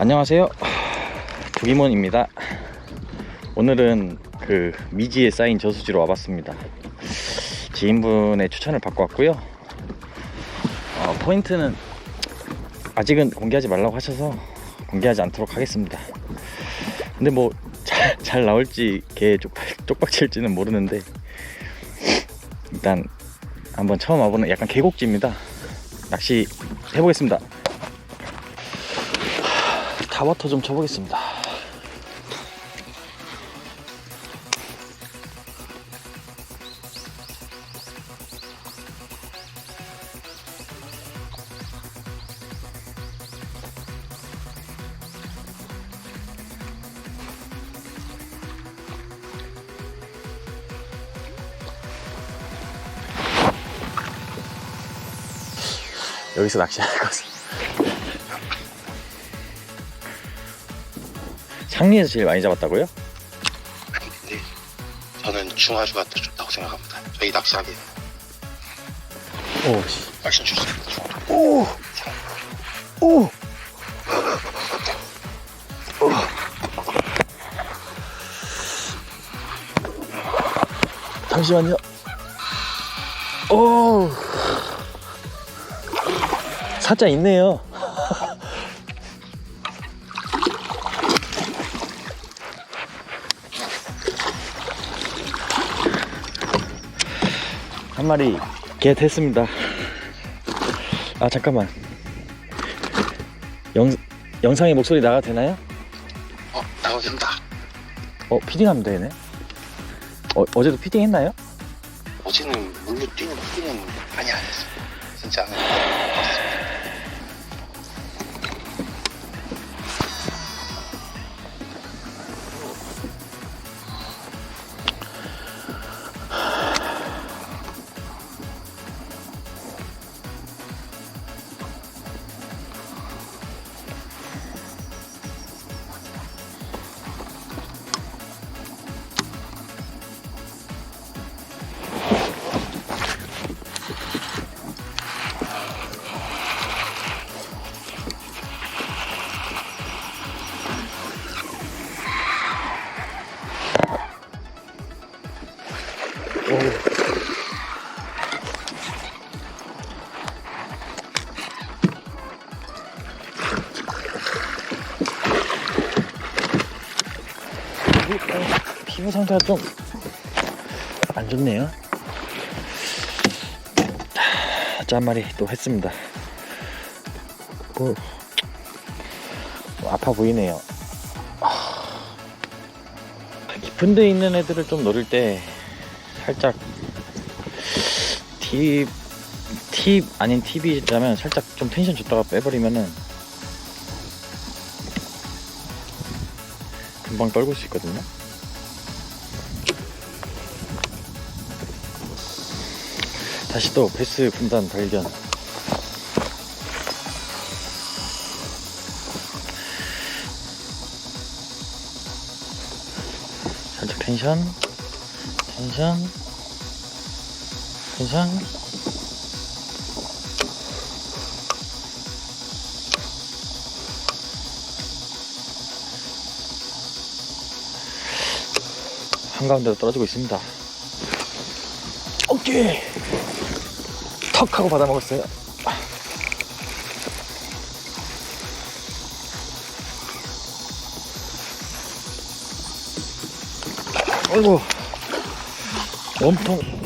안녕하세요. 두기몬입니다. 오늘은 그 미지에 쌓인 저수지로 와봤습니다. 지인분의 추천을 받고 왔고요. 어, 포인트는 아직은 공개하지 말라고 하셔서 공개하지 않도록 하겠습니다. 근데 뭐잘잘 나올지 개 쪽박, 쪽박칠지는 모르는데 일단 한번 처음 와보는 약간 계곡지입니다. 낚시 해보겠습니다. 타워터 좀 쳐보겠습니다. 여기서 낚시할 것은 창리에서 제일 많이 잡았다고요? 근데 저는 중화주가 더 좋다고 생각합니다. 저희 낚시하기 오, 씨. 훨씬 좋습니다. 오, 오. 잠시만요. 오, 살짝 있네요. 한 마리 겟 했습니다. 아 잠깐만 영, 영상에 목소리 나가도 되나요? 어 나도 된다. 어 피딩하면 되네 어, 어제도 피딩 했나요? 어제는 물로 뛰는 뛰는 많이 안 했어요. 진짜 안 했어요. 피부 상태가 좀 안 좋네요. 자, 한 마리 또 했습니다. 오, 아파 보이네요. 아, 깊은 데 있는 애들을 좀 노릴 때 살짝 팁, 팁 아닌 팁이라면 살짝 좀 텐션 줬다가 빼버리면은 금방 떨굴 수 있거든요 다시 또 베스 분단 발견. 살짝 텐션. 텐션. 텐션. 한가운데로 떨어지고 있습니다. 오케이 턱 하고 받아 먹었어요. 아이고 몸통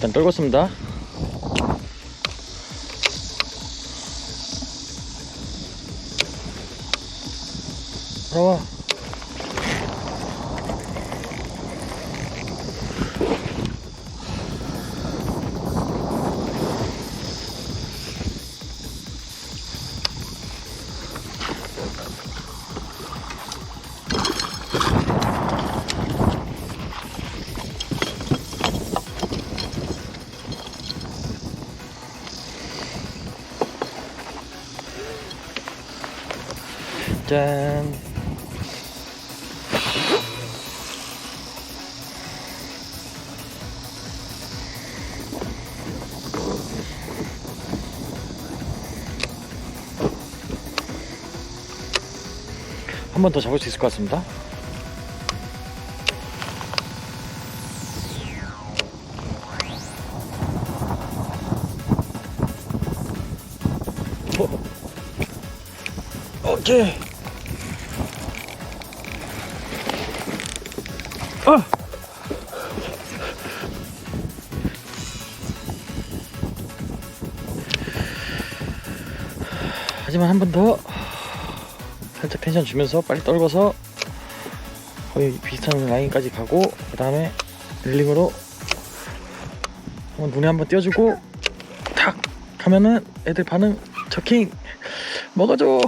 일단 떨궜습니다. 나와. 짠. 한 번 더 잡을 수 있을 것 같습니다. 어. 오케이. 어. 하지만 한 번 더. 살짝 텐션 주면서 빨리 떨궈서 거의 비슷한 라인까지 가고 그 다음에 릴링으로 한번 눈에 한번 띄워주고 탁 하면은 애들 반응 저킹! 먹어줘!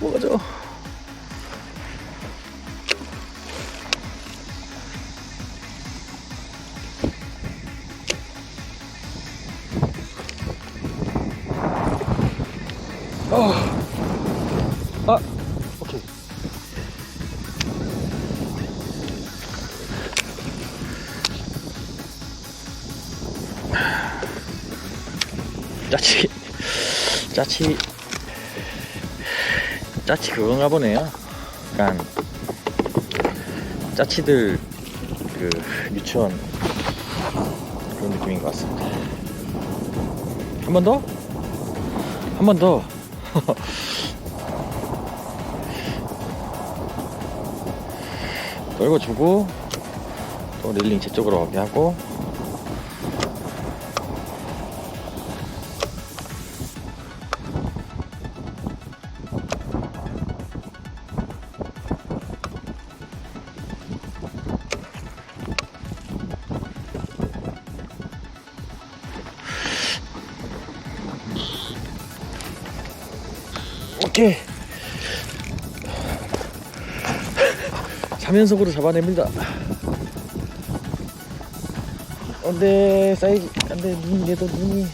먹어줘 아 오케이. 짜치. 짜치. 짜치 그건가 보네요. 약간 짜치들 그 유치원 그런 느낌인 것 같습니다. 한 번 더? 한 번 더 떨궈주고 또 릴링 제 쪽으로 오게 하고. 오케이 3연속으로 잡아냅니다. 안돼 사이즈. 안돼 눈이 얘도 눈이